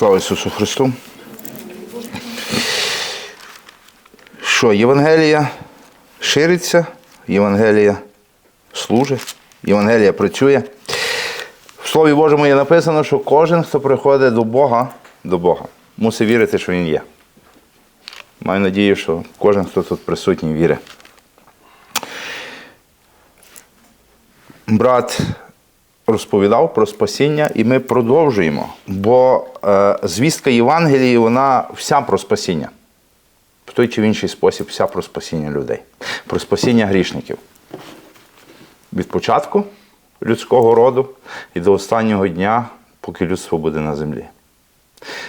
Слава Ісусу Христу. Що, Євангелія шириться, Євангелія служить, Євангелія працює. В Слові Божому є написано, що кожен, хто приходить до Бога, до Бога, мусить вірити, що Він є. Маю надію, що кожен, хто тут присутній, вірить. Брат розповідав про спасіння, і ми продовжуємо. Бо е, звістка Євангелії, вона вся про спасіння. В той чи в інший спосіб, вся про спасіння людей, про спасіння грішників. Від початку людського роду і до останнього дня, поки людство буде на землі.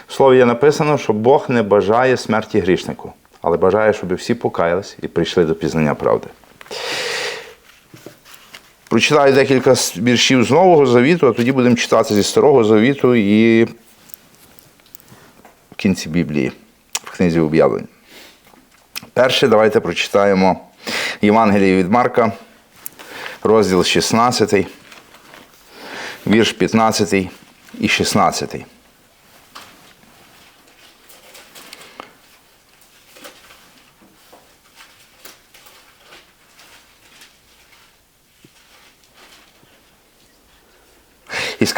В слові є написано, що Бог не бажає смерті грішнику, але бажає, щоб всі покаялись і прийшли до пізнання правди. Прочитаю декілька віршів з Нового Завіту, а тоді будемо читати зі Старого Завіту і в кінці Біблії, в книзі об'явлень. Перше, давайте прочитаємо Євангеліє від Марка, розділ 16, вірш 15 і 16.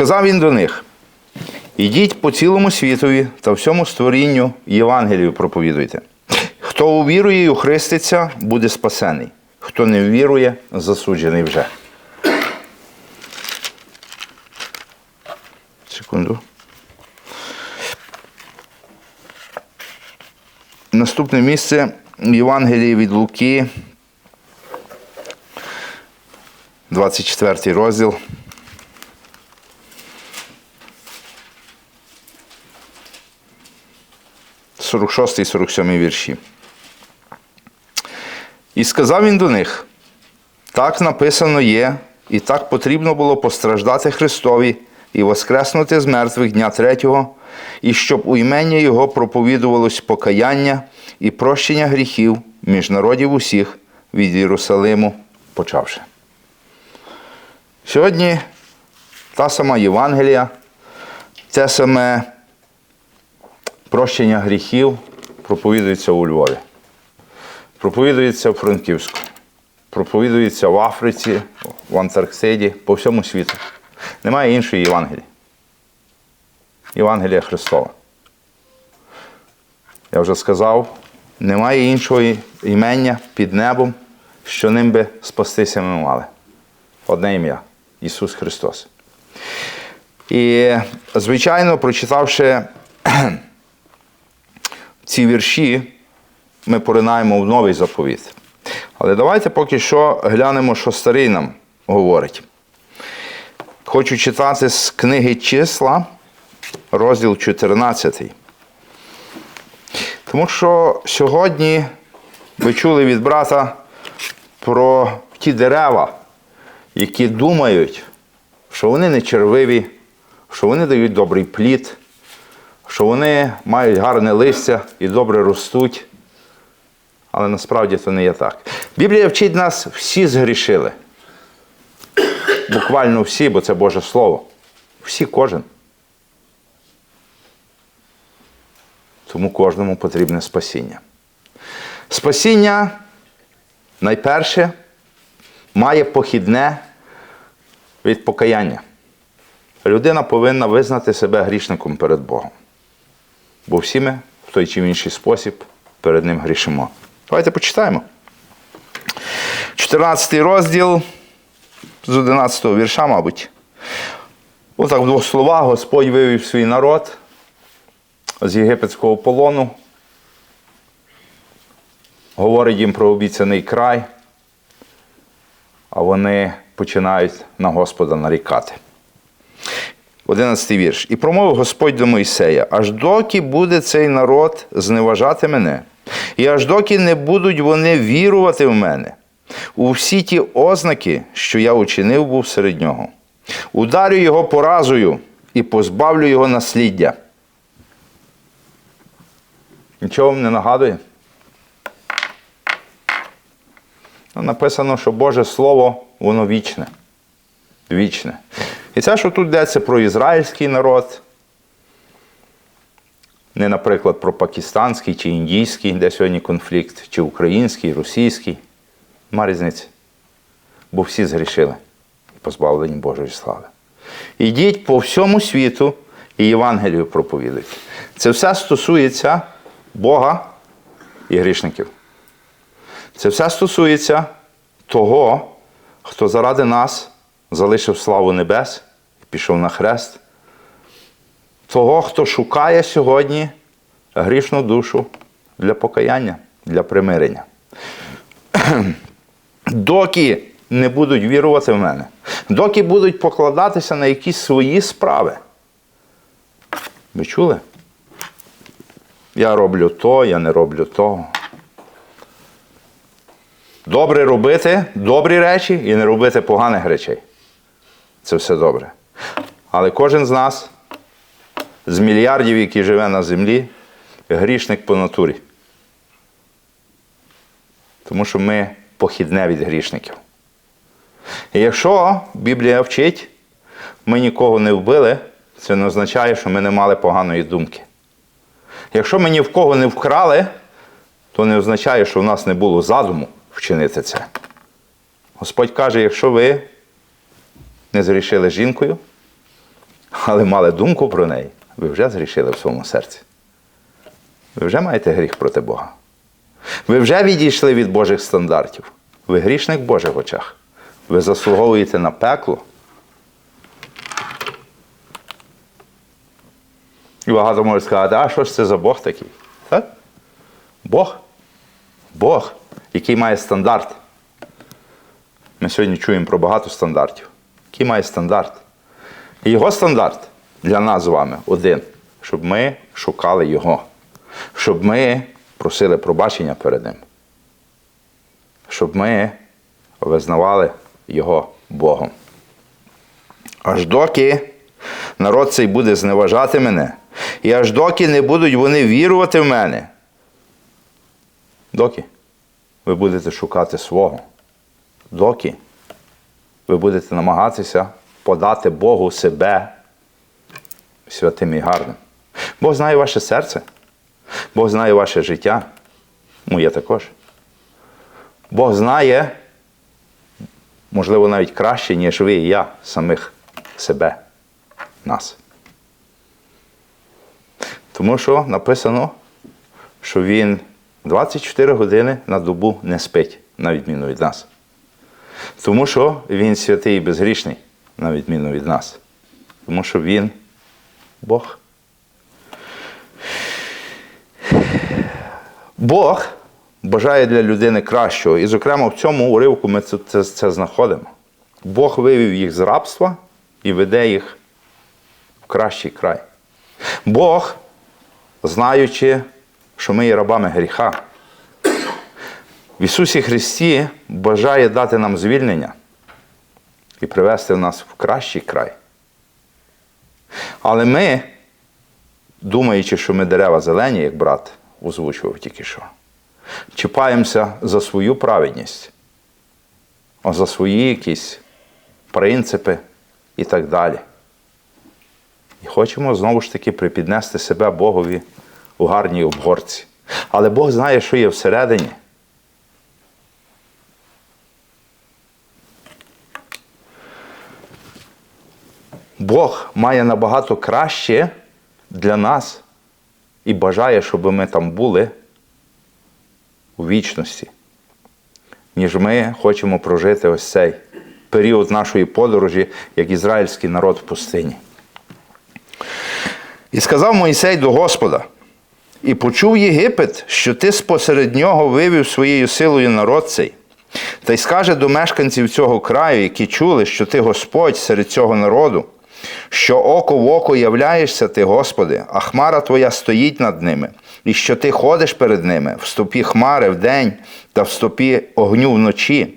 Сказав він до них: Ідіть по цілому світові та всьому створінню Євангелію проповідуйте. Хто увірує і охреститься, буде спасений. Хто не ввірує, засуджений вже. Секунду. Наступне місце Євангелії від Луки, 24 розділ. – 46 і 47 вірші. І сказав він до них: так написано є, і так потрібно було постраждати Христові і воскреснути з мертвих дня третього, і щоб у імені Його проповідувалось покаяння і прощення гріхів між народів усіх від Єрусалиму почавши. Сьогодні та сама Євангелія, те саме прощення гріхів проповідується у Львові, проповідується в Франківську, проповідується в Африці, в Антарктиді, по всьому світу. Немає іншої Євангелії. Євангелія Христова. Я вже сказав, немає іншого імення під небом, що ним би спастися ми мали. Одне ім'я Ісус Христос. І, звичайно, прочитавши ці вірші, ми поринаємо в новий заповіт. Але давайте поки що глянемо, що старий нам говорить. Хочу читати з книги числа, розділ 14. Тому що сьогодні ви чули від брата про ті дерева, які думають, що вони не червиві, що вони дають добрий плід, що вони мають гарне листя і добре ростуть. Але насправді це не є так. Біблія вчить нас, всі згрішили. Буквально всі, бо це Боже Слово. Всі кожен. Тому кожному потрібне спасіння. Спасіння найперше має похідне від покаяння. Людина повинна визнати себе грішником перед Богом. Бо всі ми в той чи інший спосіб перед Ним грішимо. Давайте почитаємо. 14 розділ з 11 вірша, мабуть. Отак в двох словах Господь вивів свій народ з єгипетського полону. Говорить їм про обіцяний край, а вони починають на Господа нарікати. 11 вірш. І промовив Господь до Мойсея: аж доки буде цей народ зневажати мене, і аж доки не будуть вони вірувати в мене, у всі ті ознаки, що я учинив був серед нього. Ударю його поразою і позбавлю його насліддя. Нічого вам не нагадує? Ну, Написано, що Боже Слово, воно вічне. Вічне. І це, що тут йдеться про ізраїльський народ, Не, наприклад, про пакистанський чи індійський, де сьогодні конфлікт, чи український, російський. Нема різниці. Бо всі згрішили і позбавлені Божої слави. Ідіть по всьому світу і Євангелію проповідуйте. Це все стосується Бога і грішників. Це все стосується того, хто заради нас залишив славу небес і пішов на хрест. Того, хто шукає сьогодні грішну душу для покаяння, для примирення. Доки не будуть вірувати в мене, доки будуть покладатися на якісь свої справи. Ви чули? Я роблю то, я не роблю того. Добре робити добрі речі і не робити поганих речей. Це все добре. Але кожен з нас, з мільярдів, які живе на землі, грішник по натурі. Тому що ми похідне від грішників. І якщо Біблія вчить, ми нікого не вбили, це не означає, що ми не мали поганої думки. Якщо ми ні в кого не вкрали, то не означає, що в нас не було задуму вчинити це. Господь каже, якщо ви не зрішили жінкою, але мали думку про неї, ви вже зрішили в своєму серці. Ви вже маєте гріх проти Бога. Ви вже відійшли від Божих стандартів. Ви грішник в Божих очах. Ви заслуговуєте на пекло. І багато можуть сказати, а що ж це за Бог такий? Так? Бог. Бог, який має стандарт. Ми сьогодні чуємо про багато стандартів. Який має стандарт? І його стандарт для нас з вами один, щоб ми шукали Його, щоб ми просили пробачення перед Ним, щоб ми визнавали Його Богом. Аж доки народ цей буде зневажати мене, і аж доки не будуть вони вірувати в мене, доки ви будете шукати свого, доки ви будете намагатися подати Богу себе святим і гарним. Бог знає ваше серце, Бог знає ваше життя, моє також. Бог знає, можливо, навіть краще, ніж ви і я, самих себе, нас. Тому що написано, що Він 24 години на добу не спить, на відміну від нас. Тому що Він святий і безгрішний, на відміну від нас. Тому що Він Бог. Бог бажає для людини кращого. І, зокрема, в цьому уривку ми це, це, це знаходимо. Бог вивів їх з рабства і веде їх в кращий край. Бог, знаючи, що ми є рабами гріха, в Ісусі Христі бажає дати нам звільнення і привести нас в кращий край. Але ми, думаючи, що ми дерева зелені, як брат озвучував тільки що, чіпаємося за свою праведність, а за свої якісь принципи і так далі. І хочемо знову ж таки припіднести себе Богові у гарній обгорці. Але Бог знає, що є всередині. Бог має набагато краще для нас і бажає, щоб ми там були у вічності, ніж ми хочемо прожити ось цей період нашої подорожі, як ізраїльський народ в пустині. І сказав Мойсей до Господа, і почув Єгипет, що ти спосеред нього вивів своєю силою народ цей. Та й скаже до мешканців цього краю, які чули, що ти Господь серед цього народу, що око в око являєшся ти, Господи, а хмара Твоя стоїть над ними, і що ти ходиш перед ними в стопі хмари вдень та в стопі огню вночі.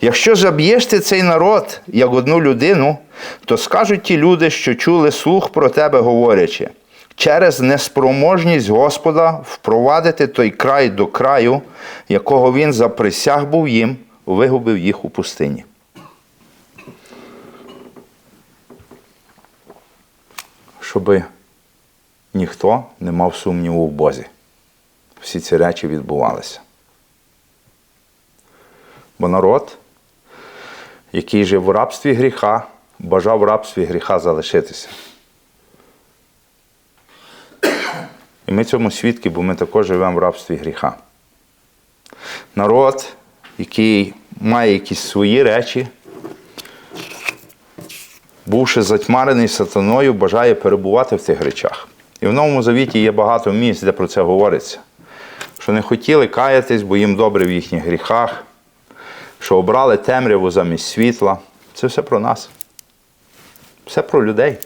Якщо заб'єш ти цей народ як одну людину, то скажуть ті люди, що чули слух про тебе, говорячи, через неспроможність Господа впровадити той край до краю, якого він заприсяг був їм, вигубив їх у пустині. Щоби ніхто не мав сумніву в Бозі. Всі ці речі відбувалися. Бо народ, який жив в рабстві гріха, бажав в рабстві гріха залишитися. І ми цьому свідки, бо ми також живемо в рабстві гріха. Народ, який має якісь свої речі, бувши затьмарений сатаною, бажає перебувати в тих речах. І в Новому Завіті є багато місць, де про це говориться. Що не хотіли каятись, бо їм добре в їхніх гріхах, що обрали темряву замість світла. Це все про нас. Все про людей.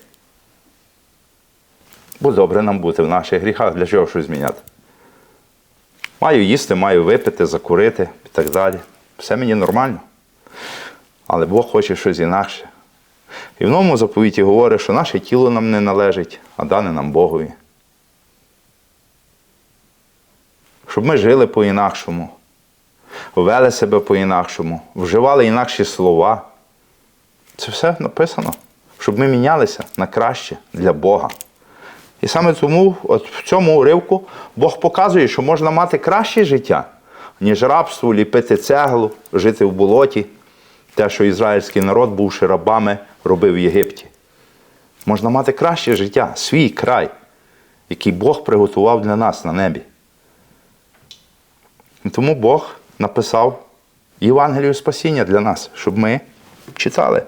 Бо добре нам бути в наших гріхах, для чого щось зміняти. Маю їсти, маю випити, закурити і так далі. Все мені нормально. Але Бог хоче щось інакше. І в новому заповіті говорить, що наше тіло нам не належить, а дане нам Богові. Щоб ми жили по-інакшому, вели себе по-інакшому, вживали інакші слова. Це все написано, щоб ми мінялися на краще для Бога. І саме тому, от в цьому уривку, Бог показує, що можна мати краще життя, ніж рабство, ліпити цеглу, жити в болоті, те, що ізраїльський народ, бувши рабами, робив в Єгипті. Можна мати краще життя, свій край, який Бог приготував для нас на небі. І тому Бог написав Євангелію спасіння для нас, щоб ми читали.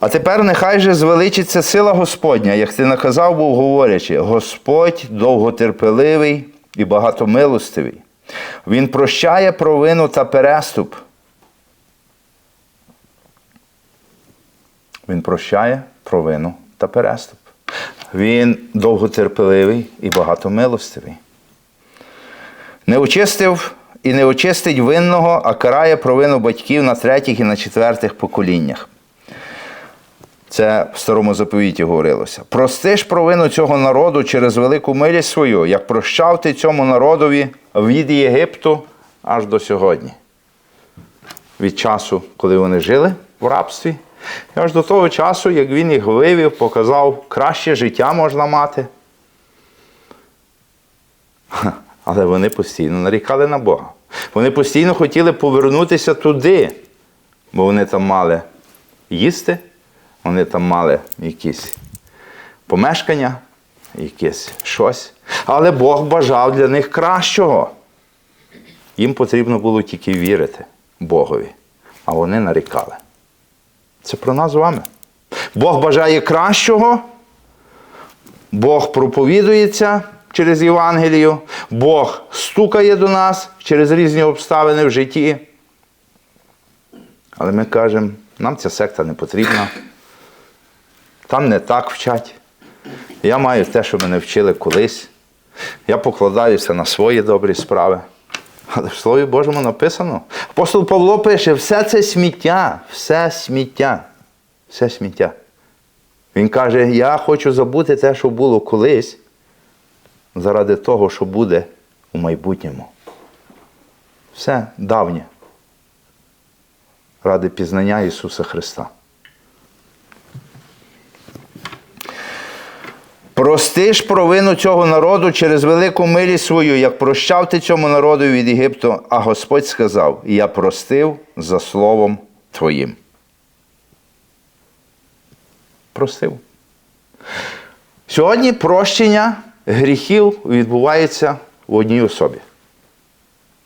А тепер нехай же звеличиться сила Господня, як ти наказав був, говорячи, Господь довготерпеливий і багатомилостивий. Він прощає провину та переступ. Він прощає провину та переступ. Він довготерпеливий і багатомилостивий. Не очистив і не очистить винного, а карає провину батьків на третіх і на четвертих поколіннях. Це в старому заповіті говорилося. Прости ж провину цього народу через велику милість свою, як прощав ти цьому народові від Єгипту аж до сьогодні. Від часу, коли вони жили в рабстві, і аж до того часу, як він їх вивів, показав, краще життя можна мати. Але вони постійно нарікали на Бога. Вони постійно хотіли повернутися туди, бо вони там мали їсти, вони там мали якісь помешкання, якесь щось. Але Бог бажав для них кращого. Їм потрібно було тільки вірити Богові, а вони нарікали. Це про нас з вами. Бог бажає кращого, Бог проповідується через Євангелію, Бог стукає до нас через різні обставини в житті. Але ми кажемо, нам ця секта не потрібна. Там не так вчать. Я маю те, що мене вчили колись. Я покладаюся на свої добрі справи. Але в Слові Божому написано. Апостол Павло пише, все це сміття, все сміття, все сміття. Він каже, я хочу забути те, що було колись, заради того, що буде у майбутньому. Все давнє. Ради пізнання Ісуса Христа. Прости ж провину цього народу через велику милість свою, як прощав ти цьому народу від Єгипту, а Господь сказав: Я простив за словом Твоїм. Простив. Сьогодні прощення гріхів відбувається в одній особі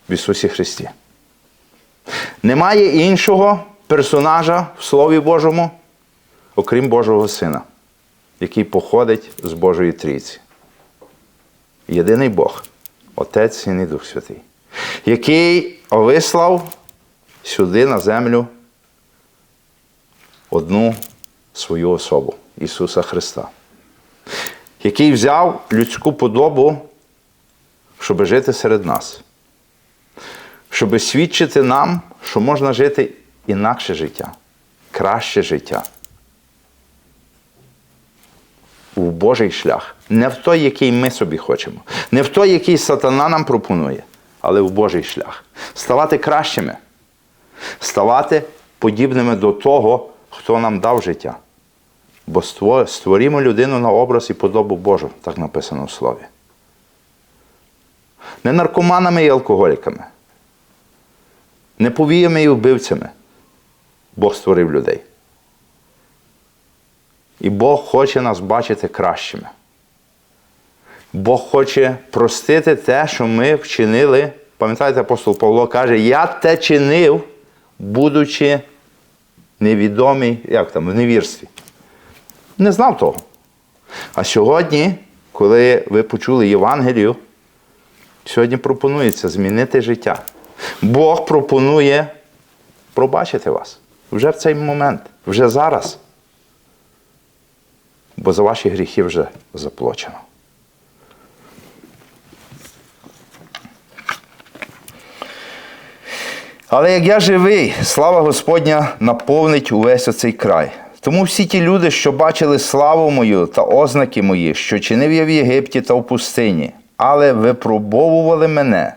в Ісусі Христі. Немає іншого персонажа в Слові Божому, окрім Божого Сина який походить з Божої трійці. Єдиний Бог, Отець і Дух Святий, який вислав сюди на землю одну свою особу Ісуса Христа, який взяв людську подобу, щоб жити серед нас, щоб свідчити нам, що можна жити інакше життя, краще життя в Божий шлях. Не в той, який ми собі хочемо, не в той, який сатана нам пропонує, але в Божий шлях. Ставати кращими, ставати подібними до того, хто нам дав життя. Бо ство- створімо людину на образ і подобу Божу, так написано в слові. Не наркоманами і алкоголіками, не повіями і вбивцями. Бог створив людей. І Бог хоче нас бачити кращими. Бог хоче простити те, що ми вчинили. Пам'ятаєте, апостол Павло каже, я те чинив, будучи невідомий, як там, в невірстві. Не знав того. А сьогодні, коли ви почули Євангелію, сьогодні пропонується змінити життя. Бог пропонує пробачити вас вже в цей момент, вже зараз. Бо за ваші гріхи вже заплачено. Але як я живий, слава Господня наповнить увесь оцей край. Тому всі ті люди, що бачили славу мою та ознаки мої, що чинив я в Єгипті та в пустині, але випробовували мене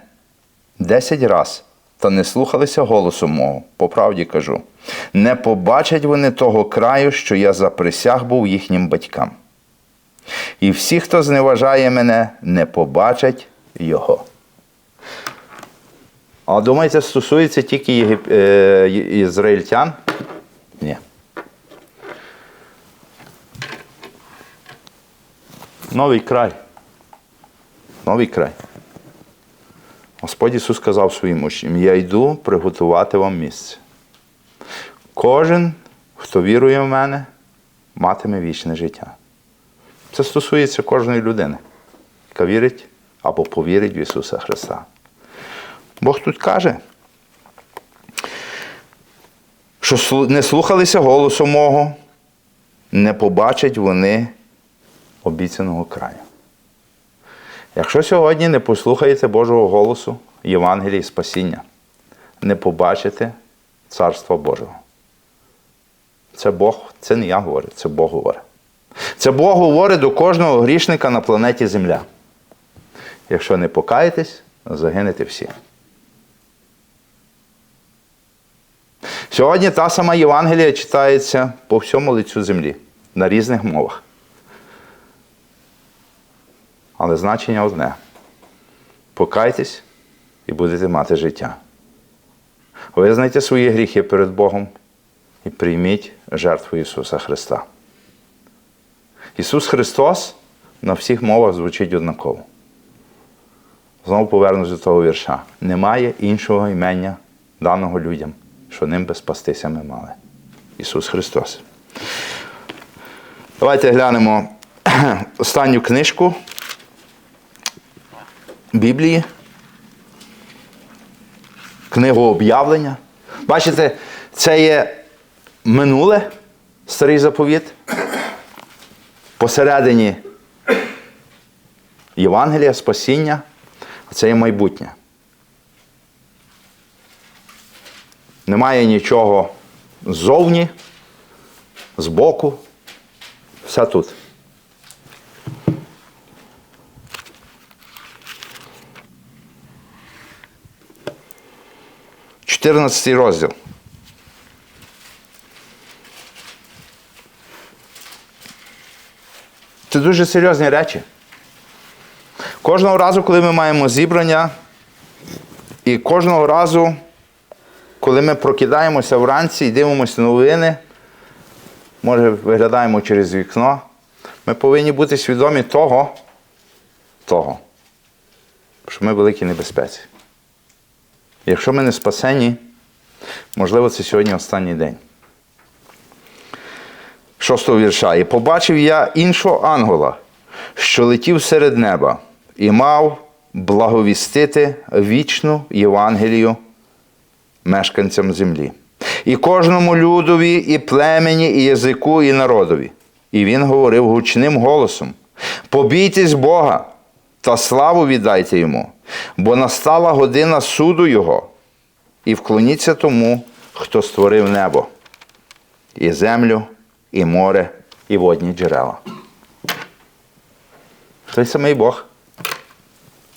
десять раз та не слухалися голосу мого, по правді кажу, не побачать вони того краю, що я заприсяг був їхнім батькам. І всі, хто зневажає мене, не побачать його. А думаєте, стосується тільки єгип... е, ізраїльтян? Ні. Новий край. Новий край. Господь Ісус сказав своїм учням: Я йду приготувати вам місце. Кожен, хто вірує в мене, матиме вічне життя. Це стосується кожної людини, яка вірить або повірить в Ісуса Христа. Бог тут каже, що не слухалися голосу мого, не побачать вони обіцяного краю. Якщо сьогодні не послухаєте Божого голосу, Євангелії спасіння, не побачите Царства Божого. Це Бог, це не я говорю, це Бог говорить. Це Бог говорить до кожного грішника на планеті Земля. Якщо не покаєтесь, загинете всі. Сьогодні та сама Євангелія читається по всьому лицю землі на різних мовах. Але значення одне: покайтесь і будете мати життя. Визнайте свої гріхи перед Богом і прийміть жертву Ісуса Христа. Ісус Христос на всіх мовах звучить однаково. Знову повернусь до того вірша. Немає іншого імення даного людям, що ним би спастися ми мали. Ісус Христос. Давайте глянемо останню книжку Біблії. Книгу об'явлення. Бачите, це є минуле, старий заповіт. Посередині Євангелія, спасіння, а це є майбутнє. Немає нічого ззовні, збоку. Все тут. Чотирнадцятий розділ. Це дуже серйозні речі. Кожного разу, коли ми маємо зібрання, і кожного разу, коли ми прокидаємося вранці і дивимося новини, може виглядаємо через вікно, ми повинні бути свідомі того, того, що ми в великій небезпеці. Якщо ми не спасені, можливо, це сьогодні останній день. Шостого вірша. І побачив я іншого ангела, що летів серед неба, і мав благовістити вічну Євангелію мешканцям землі. І кожному людові, і племені, і язику, і народові. І він говорив гучним голосом: Побійтесь Бога та славу віддайте йому, бо настала година суду Його, і вклоніться тому, хто створив небо, і землю, і море, і водні джерела. Той самий Бог.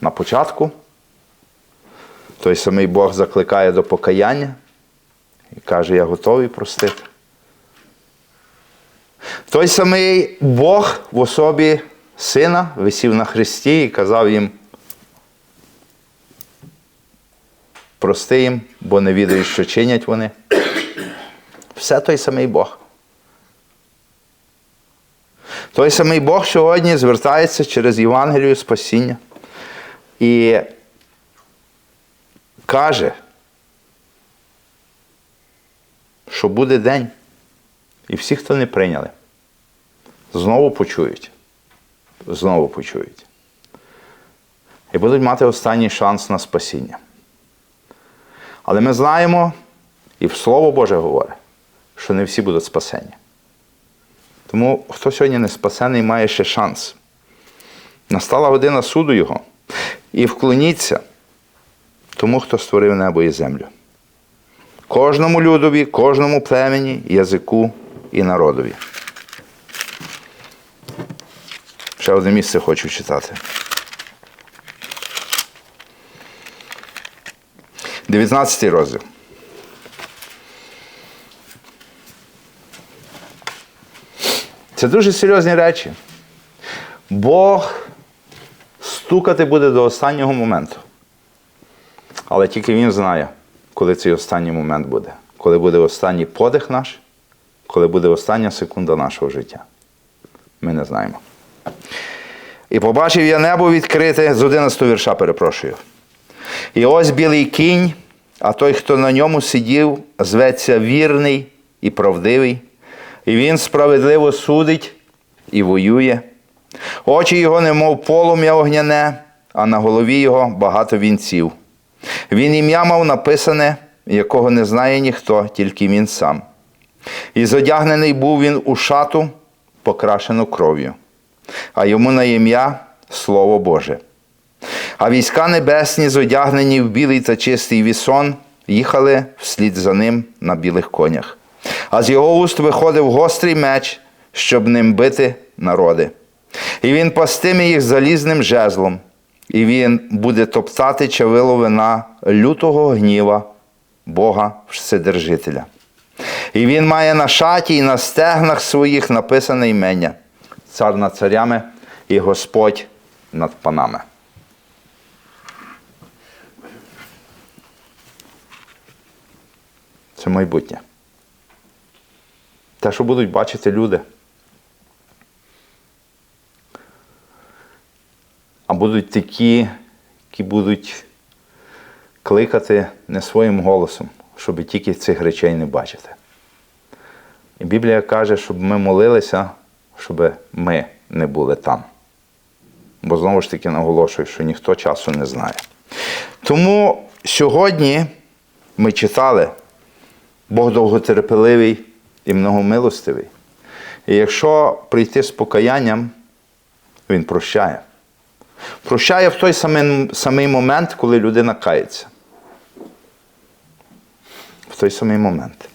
На початку той самий Бог закликає до покаяння і каже, я готовий простити. Той самий Бог в особі сина висів на хресті і казав їм, прости їм, бо не відають, що чинять вони. Все той самий Бог. Той самий Бог сьогодні звертається через Євангелію спасіння і каже, що буде день, і всі, хто не прийняли, знову почують. Знову почують. І будуть мати останній шанс на спасіння. Але ми знаємо, і Слово Боже говорить, що не всі будуть спасені. Тому хто сьогодні не спасений, має ще шанс. Настала година суду Його. І вклоніться тому, хто створив небо і землю. Кожному людові, кожному племені, язику і народові. Ще одне місце хочу читати. 19 розділ. Це дуже серйозні речі. Бог стукати буде до останнього моменту. Але тільки Він знає, коли цей останній момент буде. Коли буде останній подих наш, коли буде остання секунда нашого життя. Ми не знаємо. І побачив я небо відкрите, з 11 вірша перепрошую. І ось білий кінь, а той, хто на ньому сидів, зветься вірний і правдивий, і він справедливо судить і воює. Очі його, немов полум'я огняне, а на голові його багато вінців. Він ім'я мав написане, якого не знає ніхто, тільки він сам. І зодягнений був він у шату, покрашену кров'ю, а йому на ім'я Слово Боже. А війська небесні, зодягнені в білий та чистий вісон, їхали вслід за ним на білих конях. А з його уст виходив гострий меч, щоб ним бити народи. І він пастиме їх залізним жезлом, і він буде топтати чавило вина лютого гніва Бога Вседержителя. І він має на шаті і на стегнах своїх написане імення, цар над царями і Господь над панами. Це майбутнє. Те, що будуть бачити люди. А будуть такі, які будуть кликати не своїм голосом, щоб тільки цих речей не бачити. І Біблія каже, щоб ми молилися, щоб ми не були там. Бо знову ж таки наголошую, що ніхто часу не знає. Тому сьогодні ми читали, Бог довготерпеливий і многомилостивий. І якщо прийти з покаянням, Він прощає. Прощає в той самий, самий момент, коли людина кається. В той самий момент.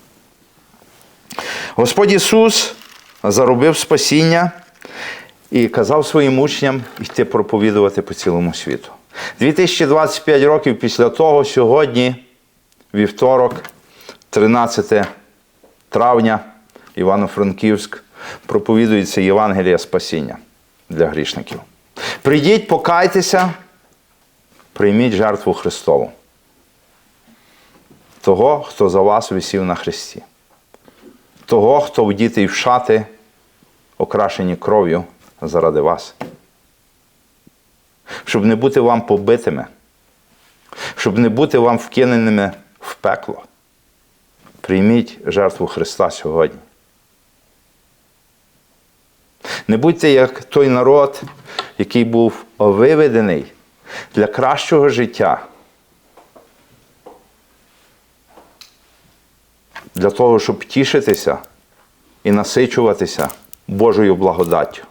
Господь Ісус заробив спасіння і казав своїм учням йти проповідувати по цілому світу. 2025 років після того, сьогодні, вівторок, 13 травня, Івано-Франківськ, проповідується Євангелія спасіння для грішників. Прийдіть, покайтеся, прийміть жертву Христову. Того, хто за вас висів на Христі. Того, хто вдітий в шати, окрашені кров'ю заради вас. Щоб не бути вам побитими, щоб не бути вам вкиненими в пекло. Прийміть жертву Христа сьогодні. Не будьте як той народ, який був виведений для кращого життя. Для того, щоб тішитися і насичуватися Божою благодаттю.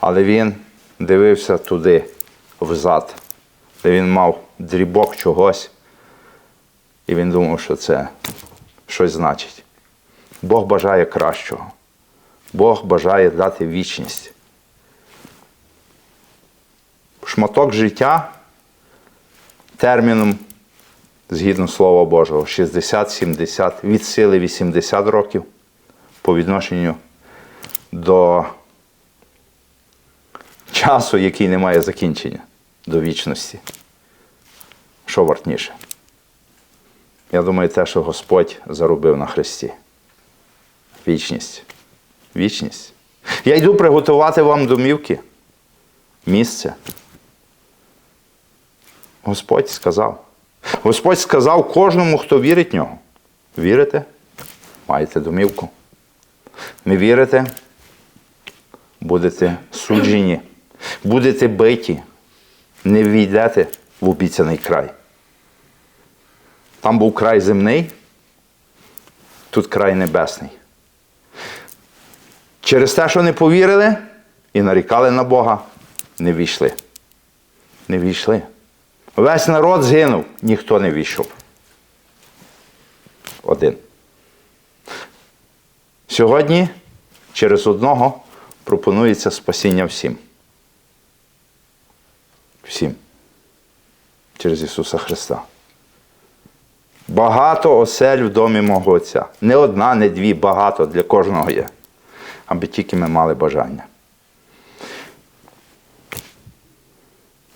Але він дивився туди, взад, де він мав дрібок чогось, і він думав, що це щось значить. Бог бажає кращого. Бог бажає дати вічність. Шматок життя терміном, згідно Слова Божого, 60-70, від сили 80 років по відношенню до часу, який не має закінчення, до вічності. Що вартніше? Я думаю, те, що Господь заробив на Христі. Вічність. Вічність. Я йду приготувати вам домівки, місце. Господь сказав. Господь сказав кожному, хто вірить в нього. Вірите? Маєте домівку. Не вірите? Будете суджені, будете биті, не війдете в обіцяний край. Там був край земний, тут край небесний. Через те, що не повірили і нарікали на Бога, не війшли. Не війшли. Весь народ згинув, ніхто не війшов. Один. Сьогодні через одного пропонується спасіння всім. Всім. Через Ісуса Христа. Багато осель в домі мого Отця. Не одна, не дві, багато для кожного є. Аби тільки ми мали бажання.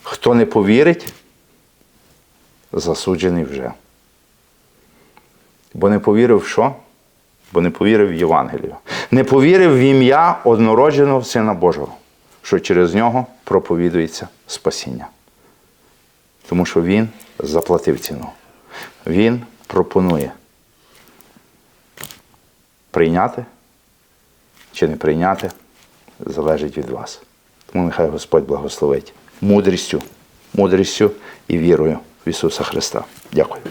Хто не повірить, засуджений вже. Бо не повірив в що? Бо не повірив в Євангелію. Не повірив в ім'я однородженого Сина Божого, що через нього проповідується спасіння. Тому що Він заплатив ціну. Він пропонує прийняти чи не прийняти, залежить від вас. Тому нехай Господь благословить мудрістю, мудрістю і вірою в Ісуса Христа. Дякую.